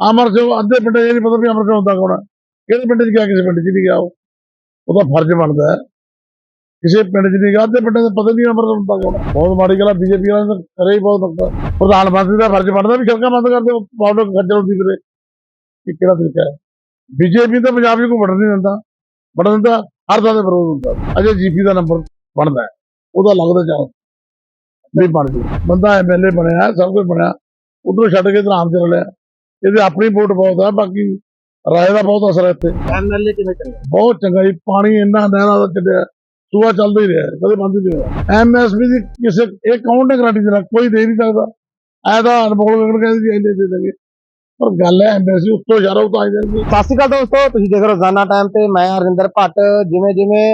ਅਮਰ ਸਿੰਘ, ਅੱਧੇ ਪਿੰਡ ਇਹ ਨਹੀਂ ਪਤਾ ਵੀ ਅਮਰ ਸਿੰਘ ਹੁੰਦਾ ਕੌਣ ਹੈ ਕਿਹੜੇ ਪਿੰਡ 'ਚ ਗਿਆ, ਕਿਸੇ ਪਿੰਡ 'ਚ ਨਹੀਂ ਗਿਆ ਉਹ। ਉਹਦਾ ਫਰਜ਼ ਬਣਦਾ ਹੈ। ਕਿਸੇ ਪਿੰਡ 'ਚ ਨਹੀਂ ਗਿਆ, ਅੱਧੇ ਪਿੰਡ ਦਾ ਪਤਾ ਨਹੀਂ ਅਮਰ ਸਿੰਘ ਹੁੰਦਾ ਕੌਣ ਬਹੁਤ ਮਾੜੀ ਗੱਲ ਹੈ ਬੀਜੇਪੀ ਵਾਲਿਆਂ ਨੇ ਤਾਂ ਕਰਿਆ ਹੀ ਬਹੁਤ ਬੰਦਾ ਪ੍ਰਧਾਨ ਮੰਤਰੀ ਦਾ ਫਰਜ਼ ਬਣਦਾ ਵੀ ਸੜਕਾਂ ਬੰਦ ਕਰ ਦਿਓ ਪਬਲਿਕ ਖੱਜਲ ਹੁੰਦੀ ਫਿਰੇ। ਇਹ ਕਿਹੜਾ ਤਰੀਕਾ ਹੈ? ਬੀਜੇਪੀ ਤਾਂ ਪੰਜਾਬ 'ਚ ਕੋਈ ਵੜਨ ਨਹੀਂ ਦਿੰਦਾ। ਵੜਨ ਦਿੰਦਾ ਹਰ ਥਾਂ ਦੇ ਵਿਰੋਧ ਹੁੰਦਾ। ਅਜੇ ਜੀਪੀ ਦਾ ਨੰਬਰ ਬਣਦਾ ਹੈ। ਉਹਦਾ ਲੱਗਦਾ ਚਾਹ ਨਹੀਂ ਬਣ ਜੂ। ਬੰਦਾ ਐਮਐਲਏ ਬਣਿਆ, ਸਭ ਕੁਝ ਬਣਿਆ। ਉਧਰੋਂ ਛੱਡ ਕੇ ਧਰਾਮ ਚ ਲਿਆ ਇਹਦੇ ਆਪਣੀ ਵੋਟ ਬਹੁਤ ਆ ਬਾਕੀ ਰਾਏ ਦਾ ਬਹੁਤ ਅਸਰ ਹੈ ਇੱਥੇ। ਐਮਐਲਏ ਕਿਵੇਂ ਚੰਗਾ ਬਹੁਤ ਚੰਗਾ ਜੀ ਪਾਣੀ ਇੰਨਾ ਨਹਿਰਾਂ ਦਾ ਚੱਲਿਆ ਸੂਆ ਚੱਲਦਾ ਹੀ ਰਿਹਾ ਕਦੇ ਬੰਦ ਨਹੀਂ ਹੋਇਆ। ਐਮਐਸਪੀ ਦੀ ਕਿਸੇ ਇਹ ਕੌਣ ਨੇ ਗਾਰੰਟੀ ਦੇਣਾ? ਕੋਈ ਦੇ ਨਹੀਂ ਸਕਦਾ। ਐ ਤਾਂ ਅਨਮੋਲ ਗਗਨ ਕਹਿੰਦੇ ਜੀ ਇੰਨੇ ਦੇ ਦੇਣਗੇ ਪਰ ਗੱਲ ਹੈ ਐਮਐਸਪੀ ਉੱਤੋਂ ਯਾਰ ਉਹ ਤਾਂ ਆਈ ਦੇਣਗੇ ਸਤਿ ਸ਼੍ਰੀ ਅਕਾਲ ਦੋਸਤੋ ਤੁਸੀਂ ਦੇਖ ਰਹੇ ਰੋਜ਼ਾਨਾ ਟਾਈਮ ਤੇ ਮੈਂ ਹਰਿੰਦਰ ਭੱਟ। ਜਿਵੇਂ ਜਿਵੇਂ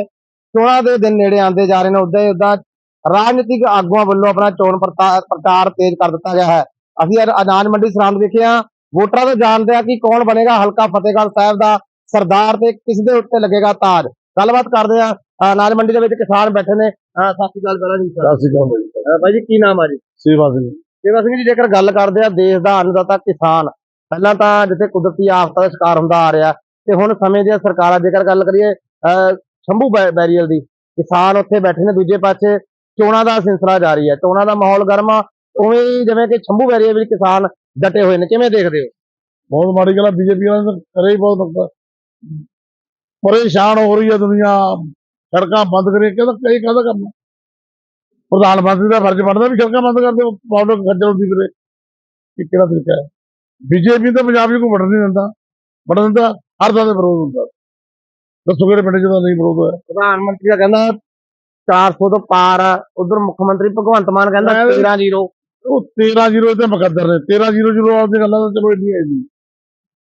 ਚੋਣਾਂ ਦੇ ਦਿਨ ਨੇੜੇ ਆਉਂਦੇ ਜਾ ਰਹੇ ਨੇ ਉਦਾਂ ਹੀ ਉਦਾਂ ਰਾਜਨੀਤਿਕ ਆਗੂਆਂ ਵੱਲੋਂ ਆਪਣਾ ਚੋਣ ਪ੍ਰਚਾਰ ਤੇਜ਼ ਕਰ ਦਿੱਤਾ ਗਿਆ ਹੈ। ਅਸੀਂ ਅੱਜ ਅਨਾਜ ਮੰਡੀ ਸਰਹੰਦ ਵਿਖੇ ਹਾਂ। ਵੋਟਰਾਂ ਤੋਂ ਜਾਣਦੇ ਆ ਕਿ ਕੌਣ ਬਣੇਗਾ ਹਲਕਾ ਫਤਿਹਗੜ੍ਹ ਸਾਹਿਬ ਦਾ ਸਰਦਾਰ ਤੇ ਕਿਸ ਦੇ ਉੱਤੇ ਲੱਗੇਗਾ ਤਾਜ। ਗੱਲਬਾਤ ਕਰਦੇ ਆ ਅਨਾਜ ਮੰਡੀ ਦੇ ਵਿੱਚ ਕਿਸਾਨ ਬੈਠੇ ਨੇ। ਸਤਿ ਸ਼੍ਰੀ ਅਕਾਲ ਪਹਿਲਾਂ ਜੀ। ਸਤਿ ਸ਼੍ਰੀ ਅਕਾਲ ਬਾਈ ਜੀ। ਕੀ ਨਾਮ ਆ ਜੀ? ਸੇਵਾ ਸਿੰਘ ਸੇਵਾ ਸਿੰਘ ਜੀ ਜੇਕਰ ਗੱਲ ਕਰਦੇ ਆ ਦੇਸ਼ ਦਾ ਅੰਨਦਾਤਾ ਕਿਸਾਨ ਪਹਿਲਾਂ ਤਾਂ ਜਿੱਥੇ ਕੁਦਰਤੀ ਆਫਤਾਂ ਦਾ ਸ਼ਿਕਾਰ ਹੁੰਦਾ ਆ ਰਿਹਾ ਤੇ ਹੁਣ ਸਮੇਂ ਦੀਆਂ ਸਰਕਾਰਾਂ ਜੇਕਰ ਗੱਲ ਕਰੀਏ ਸ਼ੰਭੂ ਬੈਰੀਅਲ ਦੀ ਕਿਸਾਨ ਉੱਥੇ ਬੈਠੇ ਨੇ ਦੂਜੇ ਪਾਸੇ ਚੋਣਾਂ ਦਾ ਸਿਲਸਿਲਾ ਜਾਰੀ ਹੈ। ਚੋਣਾਂ ਦਾ ਮਾਹੌਲ ਗਰਮ ਆ ਉਵੇਂ ਹੀ ਜਿਵੇਂ ਕਿ ਸ਼ੰਭੂ ਬੈਰੀਅਲ ਵਿੱਚ ਕਿਸਾਨ ਡਟੇ ਹੋਏ ਨੇ ਕਿਵੇਂ ਦੇਖਦੇ ਹੋ? ਬਹੁਤ ਮਾੜੀ ਗੱਲ ਹੈ ਬੀਜੇਪੀ ਵਾਲਿਆਂ ਨੇ ਹੀ ਬਹੁਤ ਪਰੇਸ਼ਾਨ ਹੋ ਰਹੀ ਹੈ ਦੁਨੀਆ। ਸੜਕਾਂ ਬੰਦ ਕਰੇ ਕਹਿੰਦਾ ਕਈ ਕਾਹਦਾ ਕੰਮ ਹੈ? ਪ੍ਰਧਾਨ ਮੰਤਰੀ ਦਾ ਫਰਜ਼ ਬਣਦਾ ਵੀ ਸੜਕਾਂ ਬੰਦ ਕਰ ਦਿਓ ਪਬਲਿਕ ਖੱਜਲ ਹੁੰਦੀ ਫਿਰੇ। ਇਹ ਕਿਹੜਾ ਤਰੀਕਾ ਹੈ? ਬੀਜੇਪੀ ਤਾਂ ਪੰਜਾਬ 'ਚ ਕੋਈ ਵੜਨ ਨਹੀਂ ਦਿੰਦਾ। ਵੜਨ ਦਿੰਦਾ ਹਰ ਦੇ ਵਿਰੋਧ ਹੁੰਦਾ। ਦੱਸੋ ਕਿਹੜੇ ਪਿੰਡ 'ਚ ਤਾਂ ਨਹੀਂ ਵਿਰੋਧ ਹੋਇਆ? ਪ੍ਰਧਾਨ ਮੰਤਰੀ ਦਾ ਕਹਿੰਦਾ 400 ਤੋਂ ਪਾਰ ਉਧਰ ਮੁੱਖ ਮੰਤਰੀ ਭਗਵੰਤ ਮਾਨ ਕਹਿੰਦਾ ਮੈਂ- 13 ਜ਼ੀਰੋ। ਉਹ 13 ਜ਼ੀਰੋ ਤੇ ਮੁਕੱਦਰ ਨੇ। 13 ਜ਼ੀਰੋ ਜ਼ੀਰੋ ਆਪਦੀ ਗੱਲਾਂ ਤਾਂ ਚਲੋ ਇੰਨੀ ਹੈ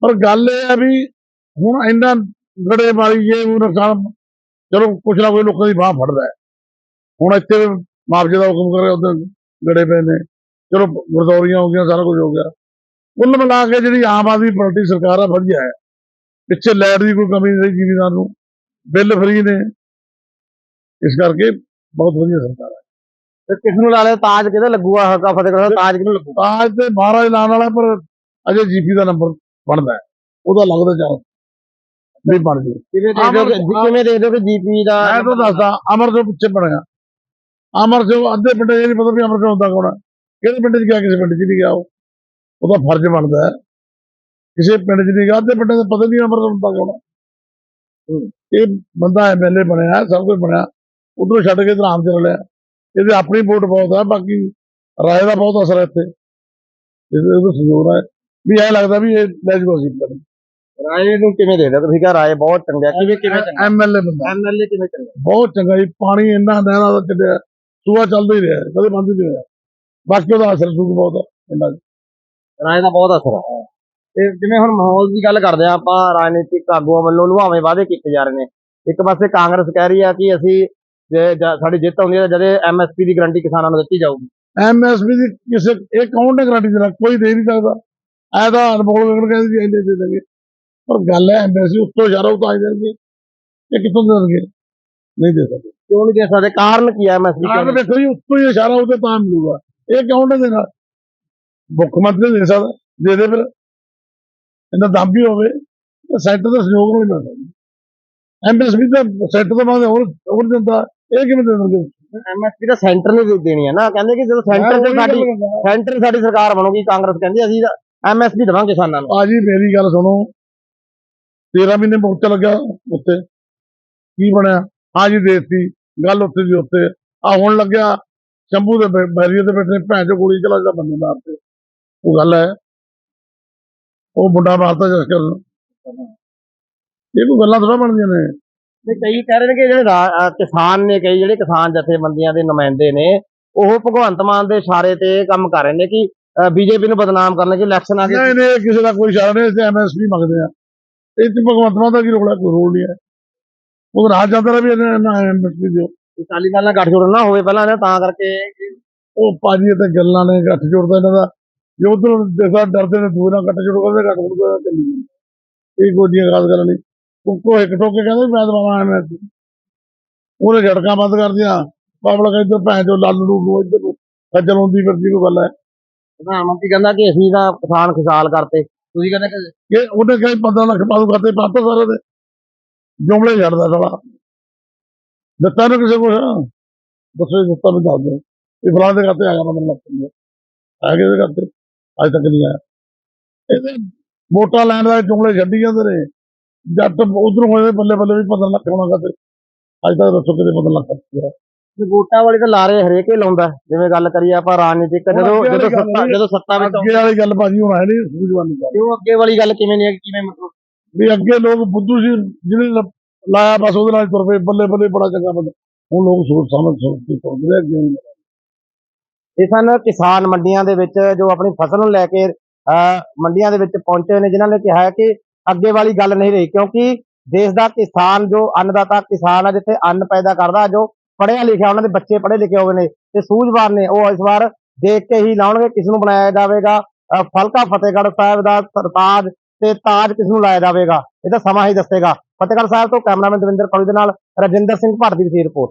ਪਰ ਗੱਲ ਇਹ ਹੈ ਵੀ ਹੁਣ ਇੰਨਾ ਗੜੇ ਮਾਰੀ ਜੇ ਉਹ ਨੁਕਸਾਨ, ਚਲੋ ਕੁਛ ਨਾ ਕੋਈ ਲੋਕਾਂ ਦੀ ਬਾਹ ਫੜਦਾ ਹੈ। ਹੁਣ ਇੱਥੇ ਮੁਆਵਜ਼ੇ ਦਾ ਹੁਕਮ ਕਰੇ ਉਧਰ ਗੜੇ ਪਏ ਨੇ। ਚਲੋ ਗਰਦੌਰੀਆਂ ਹੋ ਗਈਆਂ, ਸਾਰਾ ਕੁਝ ਹੋ ਗਿਆ। ਕੁੱਲ ਮਿਲਾ ਕੇ ਜਿਹੜੀ ਆਮ ਆਦਮੀ ਪਾਰਟੀ ਸਰਕਾਰ ਆ, ਵਧੀਆ ਹੈ। ਪਿੱਛੇ ਲਾਈਟ ਦੀ ਕੋਈ ਕਮੀ ਨਹੀਂ ਰਹੀ ਜ਼ਿਮੀਦਾਰ ਨੂੰ। ਬਿੱਲ ਫਰੀ ਨੇ। ਇਸ ਕਰਕੇ ਬਹੁਤ ਵਧੀਆ ਸਰਕਾਰ ਤੇ ਕਿਸ ਨੂੰ ਲਾ ਲਿਆ? ਤਾਜ ਕਿਹਦਾ ਲੱਗੂਗਾ? ਹਲਕਾ ਫਤਿਹਗੜ੍ਹ ਸਾਹਿਬ ਤਾਜ ਕਿਹਨੂੰ ਲੱਗੂਗਾ? ਤਾਜ ਤੇ ਮਹਾਰਾਜ ਲਾਉਣ ਵਾਲਾ ਪਰ ਅਜੇ ਜੀਪੀ ਦਾ ਨੰਬਰ ਬਣਦਾ ਹੈ। ਉਹਦਾ ਲੱਗਦਾ ਚਾਹ। ਨਹੀਂ ਬਣ ਜੀ। ਕਿਵੇਂ ਦੇਖਦੇ ਹੋ ਕਿ- ਕਿਵੇਂ ਦੇਖਦੇ ਹੋ ਕਿ ਜੀਪੀ ਦਾ ਮੈਂ ਤਾਂ ਦੱਸਦਾ ਅਮਰ ਸਿੰਘ ਪਿੱਛੇ ਬਣਿਆ ਅਮਰ ਸਿੰਘ ਅੱਧੇ ਪਿੰਡ ਇਹ ਨਹੀਂ ਪਤਾ ਵੀ ਅਮਰ ਸਿੰਘ ਹੁੰਦਾ ਕੌਣ ਹੈ। ਕਿਹੜੇ ਪਿੰਡ 'ਚ ਗਿਆ ਕਿਸੇ ਪਿੰਡ 'ਚ ਨਹੀਂ ਗਿਆ ਉਹ। ਉਹਦਾ ਫਰਜ਼ ਬਣਦਾ ਹੈ। ਕਿਸੇ ਪਿੰਡ 'ਚ ਨਹੀਂ ਗਿਆ ਅੱਧੇ ਪਿੰਡ ਦਾ ਪਤਾ ਨਹੀਂ ਅਮਰ ਸਿੰਘ ਹੁੰਦਾ ਕੌਣ ਇਹ ਬੰਦਾ ਐਮਐਲਏ ਬਣਿਆ ਸਭ ਕੁਝ ਬਣਿਆ। ਉਧਰੋਂ ਛੱਡ ਕੇ ਧਰਾਮ ਚ ਲਿਆ ਇਹਦੇ ਆਪਣੀ ਵੋਟ ਬਹੁਤ ਆ ਬਾਕੀ ਰਾਏ ਦਾ ਬਹੁਤ ਅਸਰ ਹੈ ਇੱਥੇ। ਇਹਦੇ ਉਹਦਾ ਸੰਜੋਗ ਹੈ ਵੀ ਐ ਲੱਗਦਾ ਵੀ ਇਹ ਲੈ ਜੂਗਾ ਸੀ ਰਾਏ ਨੂੰ ਕਿਵੇਂ ਦੇਖਦੇ? ਤੁਸੀਂ ਕਿਹਾ ਰਾਏ ਬਹੁਤ ਚੰਗਾ ਕਿਵੇਂ ਕਿਵੇਂ ਚੰਗਾ? ਐਮਐਲਏ ਬੰਦਾ। ਐਮਐਲਏ ਕਿਵੇਂ ਚੰਗਾ? ਬਹੁਤ ਚੰਗਾ ਜੀ ਪਾਣੀ ਇੰਨਾ ਨਹਿਰਾਂ ਦਾ ਚੱਲਿਆ ਸੂਆ ਚੱਲਦਾ ਹੀ ਰਿਹਾ ਕਦੇ ਬੰਦ ਨਹੀਂ ਹੋਇਆ। ਬਾਕੀ ਉਹਦਾ ਅਸਰ ਸੂਕ ਬਹੁਤ ਆ ਇੰਨਾ ਰਾਏ ਦਾ ਬਹੁਤ ਅਸਰ ਹੈ ਤੇ ਜਿਵੇਂ ਹੁਣ ਮਾਹੌਲ ਦੀ ਗੱਲ ਕਰਦੇ ਆ ਆਪਾਂ ਰਾਜਨੀਤਿਕ ਆਗੂਆਂ ਵੱਲੋਂ ਲੁਹਾਵੇਂ ਵਾਅਦੇ ਕੀਤੇ ਜਾ ਰਹੇ ਨੇ। ਇੱਕ ਪਾਸੇ ਕਾਂਗਰਸ ਕਹਿ ਰਹੀ ਆ ਕਿ ਅਸੀਂ ਜੇ ਜ- ਸਾਡੀ ਜਿੱਤ ਹੁੰਦੀ ਹੈ ਜਦੇ ਐਮਐਸਪੀ ਦੀ ਗਾਰੰਟੀ ਕਿਸਾਨਾਂ ਨੂੰ ਦਿੱਤੀ ਜਾਊਗੀ। ਐਮਐਸਪੀ ਦੀ ਕਿਸੇ ਇਹ ਕੌਣ ਨੇ ਗਾਰੰਟੀ ਦੇਣਾ? ਕੋਈ ਦੇ ਨਹੀਂ ਸਕਦਾ। ਐ ਤਾਂ ਅਨਮੋਲ ਗਗਨ ਕਹਿੰਦੇ ਜੀ ਇੰਨੇ ਦੇ ਦੇਣਗੇ। ਪਰ ਗੱਲ ਹੈ ਐਮਐਸਪੀ ਉੱਤੋਂ ਤਾਂ ਆਈ ਦੇਣਗੇ। ਇਹ ਕਿੱਥੋਂ ਦੇਣਗੇ? ਨਹੀਂ ਦੇ ਸਕਦੇ। ਕਿਉਂ ਨਹੀਂ ਦੇ ਸਕਦੇ? ਕਾਰਨ ਕੀ ਹੈ ਐਮਐਸਪੀ ਕਾਰਨ ਦੇਖੋ ਜੀ ਉੱਤੋਂ ਹੀ ਇਸ਼ਾਰਾ ਉਹਦੇ ਤਾਂ ਮਿਲੂਗਾ। ਇਹ ਕਿਉਂ ਨਹੀਂ ਦੇਣਾ? ਮੁੱਖ ਮੰਤਰੀ ਦੇ ਸਕਦਾ ਦੇ ਦੇ ਫਿਰ। ਇਹਨਾਂ ਦਮ ਵੀ ਹੋਵੇ ਸੈਂਟਰ ਦਾ ਸਹਿਯੋਗ ਨਹੀਂ ਮਿਲਦਾ ਐਮਐਸਪੀ ਤਾਂ ਸੈਂਟਰ ਦਾ ਮੰਗਦੇ ਹੋਰ ਹੋਰ ਦਿੰਦਾ ਇਹ ਕਿਵੇਂ ਦੇ ਦੇਣਗੇ ਐਮਐਸਪੀ ਤਾਂ ਸੈਂਟਰ ਨੇ ਦੇ ਦੇਣੀ ਹੈ ਨਾ। ਕਹਿੰਦੇ ਕਿ ਜਦੋਂ ਸੈਂਟਰ 'ਚ ਸਾਡੀ ਸੈਂਟਰ ਸਾਡੀ ਸਰਕਾਰ ਬਣੂਗੀ ਕਾਂਗਰਸ ਕਹਿੰਦੀ ਅਸੀਂ ਐਮਐਸਪੀ ਦੇਵਾਂਗੇ ਕਿਸਾਨਾਂ ਨੂੰ। ਆਜੀ ਮੇਰੀ ਗੱਲ ਸੁਣੋ। 13 ਮਹੀਨੇ ਮੁਕਤ ਲੱਗਿਆ ਉੱਤੇ। ਕੀ ਬਣਿਆ? ਹਾਂ ਜੀ ਦੇਤੀ ਗੱਲ ਉੱਥੇ ਦੀ ਉੱਤੇ ਆ ਹੁਣ ਲੱਗਿਆ ਸ਼ੰਭੂ ਦੇ ਬੈਰੀਅਰ ਤੇ ਬੈਠੇ ਭੈਣ ਚੋ ਗੋਲੀ ਚਲਾ ਦਾ ਬੰਦੇ ਮਾਰਤੇ ਉਹ ਗੱਲ ਹੈ। ਉਹ ਮੁੰਡਾ ਮਾਰਤਾ ਜਸ ਕਰ ਇਹ ਕੋਈ ਗੱਲਾਂ ਥੋੜਾ ਬਣਦੀਆਂ ਨੇ। ਤੇ ਕਈ ਕਹਿ ਰਹੇ ਨੇ ਕਿ ਜਿਹੜੇ ਰਾ- ਅਹ ਕਿਸਾਨ ਨੇ ਕਈ ਜਿਹੜੇ ਕਿਸਾਨ ਜਥੇਬੰਦੀਆਂ ਦੇ ਨੁਮਾਇੰਦੇ ਨੇ ਉਹ ਭਗਵੰਤ ਮਾਨ ਦੇ ਇਸ਼ਾਰੇ ਤੇ ਕੰਮ ਕਰ ਰਹੇ ਨੇ ਕਿ ਬੀਜੇਪੀ ਨੂੰ ਬਦਨਾਮ ਕਰਨ ਲਈ ਇਲੈਕਸ਼ਨ ਆ ਗਏ ਨਹੀਂ ਨਹੀਂ ਇਹ ਕਿਸੇ ਦਾ ਕੋਈ ਇਸ਼ਾਰਾ ਨਹੀਂ ਇਸ ਐਮਐਸਪੀ ਮੰਗਦੇ ਆ ਇਹ ਚ ਭਗਵੰਤ ਮਾਨ ਦਾ ਕੀ ਰੋਲ ਹੈ ਕੋਈ ਰੋਲ ਨਹੀਂ ਹੈ। ਉਹ ਰਾਜ ਜਾਂਦਾ ਰਿਹਾ ਵੀ ਇਹਨਾਂ ਐਮਐਸਪੀ ਦਿਓ। ਅਕਾਲੀ ਦਲ ਨਾਲ ਗੱਠਜੋੜ ਨਾ ਹੋਵੇ ਪਹਿਲਾਂ ਨਾ ਤਾਂ ਕਰਕੇ ਉਹ ਭਾਜੀ ਇਹ ਤਾਂ ਗੱਲਾਂ ਨੇ ਗੱਠ ਜੋੜਦਾ ਇਹਨਾਂ ਦਾ। ਜੇ ਉਧਰ ਦੇਖਾ ਡਰਦੇ ਨੇ ਦੂਰ ਨਾਲ ਗੱਠ ਜੋੜ ਕਰਦੇ ਗੱਠ ਜੋੜ ਕਰਦੇ ਚੱਲੀ ਜਾਂਦੇ। ਇਹ ਗੋਡੀਆਂ ਗੱਲ ਕਰਨ ਲਈ ਕੁੱਕੋ ਇੱਕ ਟੋਕੇ ਕਹਿੰਦਾ ਮੈਂ ਦਵਾਣਾ ਐ ਮੈਂ ਉਹਨੇ ਝੜਕਾਂ ਬੰਦ ਕਰ ਦਿਆਂ ਪਬਲਿਕ ਇੱਧਰ ਭੈਣ ਚੋ ਲਾਲੂ ਨੂੰ ਇੱਧਰ ਨੂੰ ਖੱਜਲ ਹੁੰਦੀ ਫਿਰਦੀ ਕੋਈ ਗੱਲ ਹੈ। ਪ੍ਰਧਾਨ ਮੰਤਰੀ ਕਹਿੰਦਾ ਕਿ ਅਸੀਂ ਤਾਂ ਕਿਸਾਨ ਖੁਸ਼ਹਾਲ ਕਰਤੇ। ਤੁਸੀਂ ਕਹਿੰਦੇ ਕਿ ਉਹਨੇ ਕਹੀ 15 ਲੱਖ ਪਾਦੂ ਖਾਤੇ ਪਾਤਾ ਸਾਰੇ ਦੇ। ਜੁਮਲੇ ਛੱਡਦਾ ਸਾਲਾ। ਦਿੱਤਾ ਨੂੰ ਕਿਸੇ ਕੋਲ। ਦੱਸੋ ਜੀ ਦਿੱਤਾ ਵੀ ਦੱਸ ਦਿਓ। ਇਹ ਫਲਾਂ ਦੇ ਖਾਤੇ ਆ ਗਿਆ 15 ਲੱਖ ਰੁਪਇਆ ਆ ਗਏ ਦੇ ਖਾਤੇ। ਅੱਜ ਤੱਕ ਨਹੀਂ ਆਇਆ। ਇਹਦੇ ਵੋਟਾਂ ਲੈਣ ਦਾ ਜੁਮਲੇ ਛੱਡੀ ਜਾਂਦੇ ਨੇ। ਜੱਟ ਉਧਰੋਂ ਹੋਏ ਬੱਲੇ ਬੱਲੇ ਵੀ 15 ਲੱਖ ਹੋਣਾ ਖਾਤੇ ਅੱਜ ਤੱਕ ਦੱਸੋ ਕਿਤੇ 15 ਲੱਖ ਰੁਪਇਆ ਵੀ ਵੋਟਾਂ ਵਾਲੀ ਤਾਂ ਲਾਰੇ ਹਰੇਕ ਹੀ ਲਾਉਂਦਾ। ਜਿਵੇਂ ਗੱਲ ਕਰੀਏ ਆਪਾਂ ਰਾਜਨੀਤਿਕ ਜਦੋਂ ਜਦੋਂ ਸੱਤਾ ਨਹੀਂ। ਜਦੋਂ ਸੱਤਾ ਵਿੱਚ ਅੱਗੇ ਵਾਲੀ ਗੱਲ ਭਾਜੀ ਹੁਣ ਹੈ ਨਹੀਂ ਸੂਝਵਾਨੀ ਗੱਲ। ਕਿਉਂ ਅੱਗੇ ਵਾਲੀ ਗੱਲ ਕਿਵੇਂ ਨਹੀਂ ਹੈ ਕਿਵੇਂ ਮਤਲਬ ਵੀ ਅੱਗੇ ਲੋਕ ਬੁੱਧੂ ਸੀ ਜਿਹਨੇ ਲ- ਲਾਇਆ ਬਸ ਉਹਦੇ ਨਾਲ ਹੀ ਤੁਰ ਪਏ ਬੱਲੇ ਬੱਲੇ ਬੜਾ ਚੰਗਾ ਬੰਦਾ। ਹੁਣ ਲੋਕ ਸੋਚ ਸਮਝ ਸੋਚ ਕੇ ਤੁਰਦੇ ਆ ਅੱਗੇ ਇਹ ਸਨ ਕਿਸਾਨ ਮੰਡੀਆਂ ਦੇ ਵਿੱਚ ਜੋ ਆਪਣੀ ਫਸਲ ਨੂੰ ਲੈ ਕੇ ਮੰਡੀਆਂ ਦੇ ਵਿੱਚ ਪਹੁੰਚੇ ਨੇ ਜਿਨ੍ਹਾਂ ਨੇ ਕਿਹਾ ਕਿ ਅੱਗੇ ਵਾਲੀ ਗੱਲ ਨਹੀਂ ਰਹੀ, ਕਿਉਂਕਿ ਦੇਸ਼ ਦਾ ਕਿਸਾਨ ਜੋ ਅੰਨਦਾਤਾ ਕਿਸਾਨ ਆ, ਜਿੱਥੇ ਅੰਨ ਪੈਦਾ ਕਰਦਾ, ਜੋ ਪੜ੍ਹਿਆ ਲਿਖਿਆ, ਉਹਨਾਂ ਦੇ ਬੱਚੇ ਪੜ੍ਹੇ ਲਿਖੇ ਹੋਏ ਨੇ ਤੇ ਸੂਝਵਾਨ ਨੇ, ਉਹ ਇਸ ਵਾਰ ਦੇਖ ਕੇ ਹੀ ਲਾਉਣਗੇ ਕਿਸ ਨੂੰ ਬਣਾਇਆ ਜਾਵੇਗਾ। ਫਲਕਾ ਫਤਿਹਗੜ੍ਹ ਸਾਹਿਬ ਦਾ ਸਰਤਾਜ ਤੇ ਤਾਜ ਕਿਸ ਨੂੰ ਲਾਇਆ ਜਾਵੇਗਾ? ਇਹਦਾ ਸਮਾਂ ਹੀ ਦੱਸੇਗਾ। ਫਤਿਹਗੜ੍ਹ ਸਾਹਿਬ ਤੋਂ ਕੈਮਰਾਮੈਨ ਦਵਿੰਦਰ ਕੌਲੀ ਦੇ ਨਾਲ ਰਜਿੰਦਰ ਸਿੰਘ ਭਾਰਤੀ ਦੀ ਰਿਪੋਰਟ।